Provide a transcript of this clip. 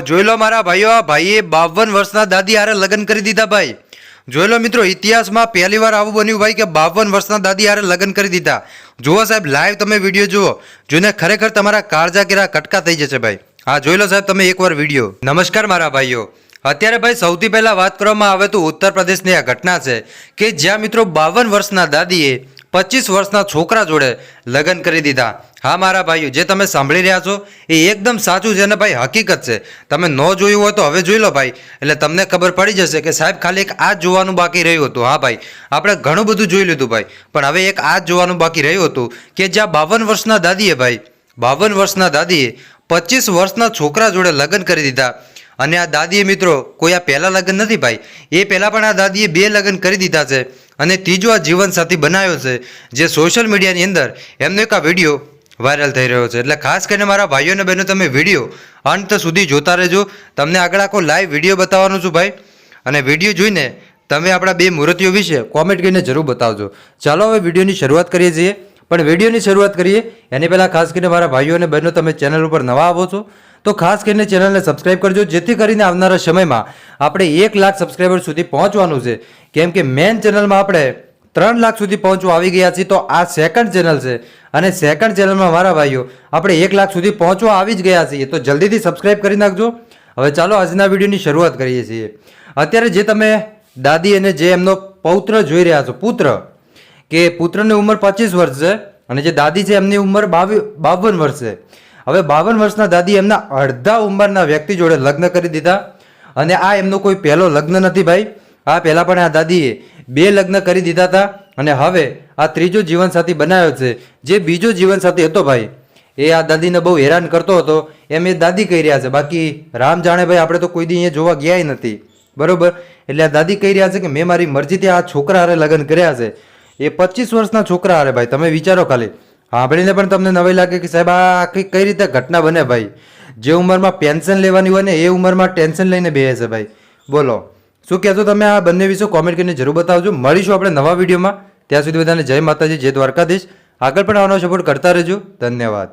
જોઈ લો મારા ભાઈઓ, આ ભાઈએ બાવન વર્ષના દાદી હારે લગ્ન કરી દીધા ભાઈ. જોઈ લો મિત્રો, ઇતિહાસમાં પહેલી વાર આવું બન્યું ભાઈ કે બાવન વર્ષના દાદી હારે લગ્ન કરી દીધા. જુઓ સાહેબ લાઈવ તમે વીડિયો જુઓ. જોઈને ખરેખર તમારા કાળજા કેરા કટકા થઈ જશે ભાઈ. હા, જોઈ લો સાહેબ, તમે એકવાર વીડિયો. નમસ્કાર મારા ભાઈઓ. અત્યારે ભાઈ સૌથી પહેલાં વાત કરવામાં આવે તો ઉત્તર પ્રદેશની આ ઘટના છે કે જ્યાં મિત્રો બાવન વર્ષના દાદીએ પચીસ વર્ષના છોકરા જોડે લગ્ન કરી દીધા. હા, મારા ભાઈઓ, જે તમે સાંભળી રહ્યા છો, એ એકદમ સાચું છે ને ભાઈ હકીકત છે. તમે ન જોયું હોય તો હવે જોઈ લો ભાઈ. એટલે તમને ખબર પડી જશે કે સાહેબ, ખાલી એક આ જ જોવાનું બાકી રહ્યું હતું. હા, ભાઈ, આપણે ઘણું બધું જોઈ લીધું ભાઈ. પણ હવે એક આ જ જોવાનું બાકી રહ્યું હતું કે જ્યાં બાવન વર્ષના દાદીએ ભાઈ, બાવન વર્ષના દાદીએ પચીસ વર્ષના છોકરા જોડે લગ્ન કરી દીધા. અને આ દાદીએ મિત્રો, કોઈ આ પહેલાં લગ્ન નથી ભાઈ. એ પહેલાં પણ આ દાદીએ બે લગ્ન કરી દીધા છે અને ત્રીજો આ જીવનસાથી બનાવ્યો છે. જે સોશિયલ મીડિયાની અંદર, એમનો એક આ વીડિયો વાયરલ થઈ રહ્યો છે. એટલે ખાસ કરીને મારા ભાઈઓ અને બહેનો, તમે વીડિયો અંત સુધી જોતા રહેજો. તમને આગળ આખો લાઈવ વીડિયો બતાવવાનો છું ભાઈ. અને વીડિયો જોઈને તમે આપણા બે મૂર્તિઓ વિશે કોમેન્ટ કરીને જરૂર બતાવજો. ચાલો હવે વિડીયોની શરૂઆત કરીએ છીએ. પણ વિડીયોની શરૂઆત કરીએ. એની પહેલાં ખાસ કરીને મારા ભાઈઓ અને બહેનો, તમે ચેનલ ઉપર નવા આવો છો, તો ખાસ કરીને ચેનલને સબસ્ક્રાઇબ કરજો. જેથી કરીને આવનારા સમયમાં આપણે એક લાખ સબસ્ક્રાઈબર સુધી પહોંચવાનું છે. કેમ કે મેન ચેનલમાં આપણે ત્રણ લાખ સુધી પહોંચવા આવી ગયા છીએ, તો આ સેકન્ડ ચેનલ છે. અને સેકન્ડ ચેનલમાં મારા ભાઈઓ, આપણે એક લાખ સુધી પહોંચવા આવી જ ગયા છીએ. તો જલ્દીથી સબસ્ક્રાઇબ કરી નાખજો. હવે ચાલો આજના વિડીયોની શરૂઆત કરીએ છીએ. અત્યારે જે તમે દાદી અને જે એમનો પૌત્ર જોઈ રહ્યા છો, પુત્ર, કે પુત્રની ઉંમર પચીસ વર્ષ છે અને જે દાદી છે એમની ઉંમર બાવી, બાવન વર્ષ છે. હવે બાવન વર્ષના દાદી એમના અડધા ઉંમરના વ્યક્તિ જોડે લગ્ન કરી દીધા. અને આ એમનો કોઈ પહેલો લગ્ન નથી ભાઈ. આ પહેલાં પણ આ દાદીએ બે લગ્ન કરી દીધા હતા અને હવે આ ત્રીજો જીવનસાથી બનાવ્યો છે. જે બીજો જીવનસાથી હતો ભાઈ, એ આ દાદીને બહુ હેરાન કરતો હતો. એમ એ દાદી કહી રહ્યા છે. બાકી રામ જાણે ભાઈ, આપણે તો કોઈ દી અહીંયા જોવા ગયા નથી. બરોબર? એટલે આ દાદી કહી રહ્યા છે કે મેં મારી મરજીથી આ છોકરા હારે લગ્ન કર્યા છે. એ પચીસ વર્ષના છોકરા હારે ભાઈ, તમે વિચારો ખાલી. સાંભળીને પણ તમને નવાઈ લાગે કે સાહેબ, આ આખી કઈ રીતે ઘટના બને ભાઈ? જે ઉંમરમાં પેન્શન લેવાની હોય ને, એ ઉંમરમાં ટેન્શન લઈને બેસે ભાઈ. બોલો. શું કહેશો તમે આ બંને વિશે કોમેન્ટ કરીને જરૂર બતાવજો. મળીશું આપણે નવા વિડીયોમાં. ત્યાં સુધી બધાને જય માતાજી, જય દ્વારકાધીશ. આગળ પણ આવવાનો સપોર્ટ કરતા રહેજો. ધન્યવાદ.